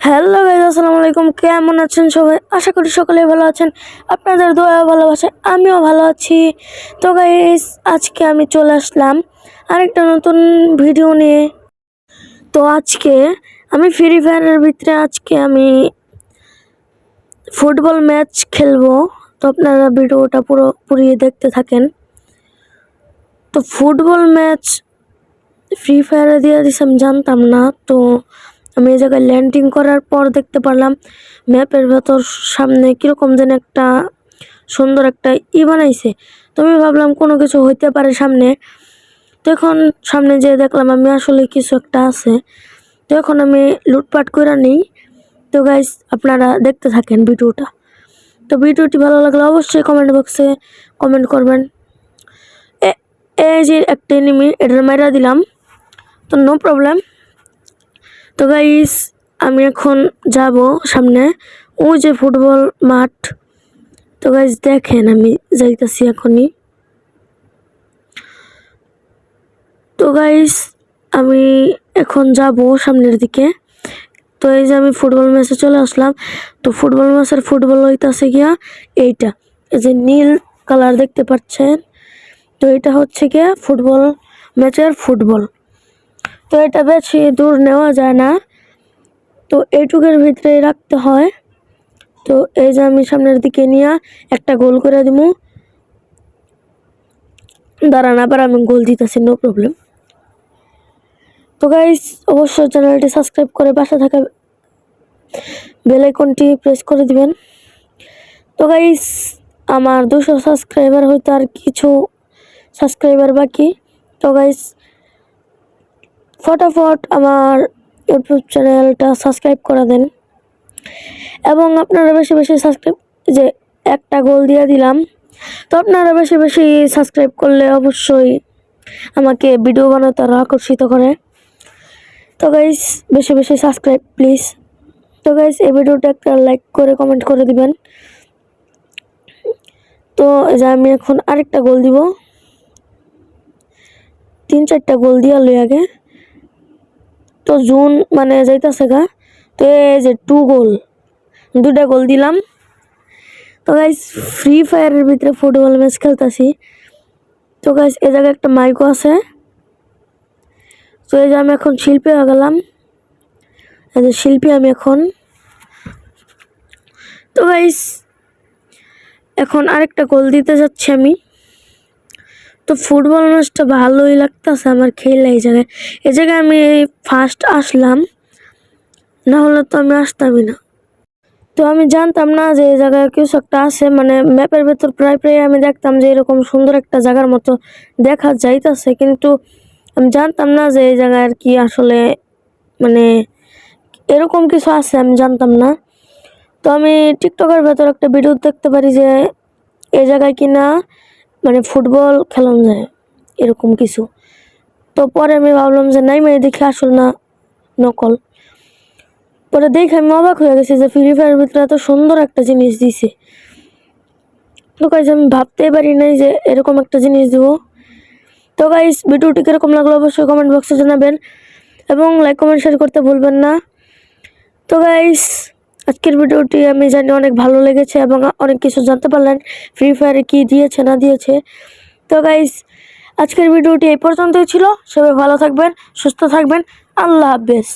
Hello guys আসসালামু আলাইকুম। কেমন আছেন সবাই? আশা করি সকলেই ভালো আছেন। আপনাদের দোয়া ভালোবাসে আমিও ভালো আছি। তো গাইজ আজকে আমি চলে আসলাম আরেকটা নতুন ভিডিও নিয়ে। তো আজকে আমি ফ্রি ফায়ারের ভিতরে আজকে আমি ফুটবল ম্যাচ খেলব। তো আপনারা ভিডিওটা পুরো পুরিয়ে দেখতে থাকেন। তো ফুটবল ম্যাচ ফ্রি ফায়ারে দিয়ে দিছে, আমি জানতাম না। তো আমি এই জায়গায় ল্যান্ডিং করার পর দেখতে পারলাম ম্যাপের ভেতর সামনে কীরকম যেন একটা সুন্দর একটা ই বানাইছে। তো আমি ভাবলাম কোনো কিছু হইতে পারে সামনে। তো এখন সামনে যেয়ে দেখলাম আমি আসলে কিছু একটা আছে। তো এখন আমি লুটপাট করে নিই। তো গাইস আপনারা দেখতে থাকেন ভিডিওটা। তো ভিডিওটি ভালো লাগলে অবশ্যই কমেন্ট বক্সে কমেন্ট করবেন। এই যে একটা এনিমি এটার মেরা দিলাম। তো নো প্রবলেম তো গাইস আমি এখন যাব সামনে। ওই যে ফুটবল মাঠ। তো গাইস দেখেন আমি যাইতাছি এখনই। তো গাইস আমি এখন যাব সামনের দিকে। তো এই যে আমি ফুটবল ম্যাচে চলে আসলাম। তো ফুটবল ম্যাচের ফুটবল হইতাছে গিয়া এইটা। এই যে নীল কালার দেখতে পাচ্ছেন। তো এটা হচ্ছে গিয়া ফুটবল ম্যাচের ফুটবল। তো এটা বেশি দূর নেওয়া যায় না। তো এইটুকের ভিতরে রাখতে হয়। তো এই যে আমি সামনের দিকে নিয়ে একটা গোল করে দিব দাঁড়ান, আবার আমি গোল দিতেছি নো প্রবলেম তো গাইস অবশ্যই চ্যানেলটি সাবস্ক্রাইব করে পাশে থাকা বেল আইকনটি প্রেস করে দিবেন। তো গাইস আমার দুশো সাবস্ক্রাইবার হয়তো আর কিছু সাবস্ক্রাইবার বাকি। তো গাইস ফটাফট আমার ইউটিউব চ্যানেলটা সাবস্ক্রাইব করে দেন। এবং আপনারা বেশি বেশি সাবস্ক্রাইব যে একটা গোল দিয়ে দিলাম। তো আপনারা বেশি বেশি সাবস্ক্রাইব করলে অবশ্যই আমাকে ভিডিও বানাতে আরও আকর্ষিত করে। তো গাইজ বেশি বেশি সাবস্ক্রাইব প্লিজ তো গাইজ এই ভিডিওটা একটা লাইক করে কমেন্ট করে দিবেন। তো যে আমি এখন আরেকটা গোল দিব। তিন চারটা গোল দিয়া লই আগে। তো জুন মানে যাইতাছে গা। তো এই যে টু গোল দুটা গোল দিলাম। তো গাইস ফ্রি ফায়ারের ভিতরে ফুটবল ম্যাচ খেলতেছি। তো গাইস এ জায়গায় একটা মাইকও আছে। তো এই যে আমি এখন শিল্পী হয়ে গেলাম। এই যে শিল্পী আমি এখন। তো গাইস এখন আরেকটা গোল দিতে যাচ্ছি আমি। তো ফুটবল ম্যাচটা ভালোই লাগতেছে আমার খেলে এই জায়গায়। এই জায়গায় আমি ফার্স্ট আসলাম, না হলে তো আমি আসতামই না। তো আমি জানতাম না যে এই জায়গায় কিছু একটা আছে মানে ম্যাপের ভেতর প্রায় প্রায় আমি দেখতাম যে এরকম সুন্দর একটা জায়গার মতো দেখা যাইতাছে, কিন্তু আমি জানতাম না যে এই জায়গায় আর কি আসলে মানে এরকম কিছু আছে, আমি জানতাম না। তো আমি টিকটকের ভেতর একটা ভিডিও দেখতে পারি যে এই জায়গায় কিনা মানে ফুটবল খেলানো যায় এরকম কিছু। তো পরে আমি ভাবলাম যে, নাই মেয়ে দেখে আসল না, নকল। পরে দেখে আমি অবাক হয়ে গেছি যে ফ্রি ফায়ার ভিতরে এত সুন্দর একটা জিনিস দিছে। তো গাইজ আমি ভাবতেই পারি নাই যে, এরকম একটা জিনিস দিব। তো গাইজ ভিডিওটি কীরকম লাগল অবশ্যই কমেন্ট বক্সে জানাবেন এবং লাইক কমেন্ট শেয়ার করতে ভুলবেন না। তো গাইস আজকের ভিডিওটি আমি জানি অনেক ভালো লেগেছে এবং অনেক কিছু জানতে পারলেন। ফ্রি ফায়ারে কী দিয়েছে, না দিয়েছে। তো গাইস আজকের ভিডিওটি এই পর্যন্তই ছিল। সবাই ভালো থাকবেন, সুস্থ থাকবেন। আল্লাহ হাফেজ।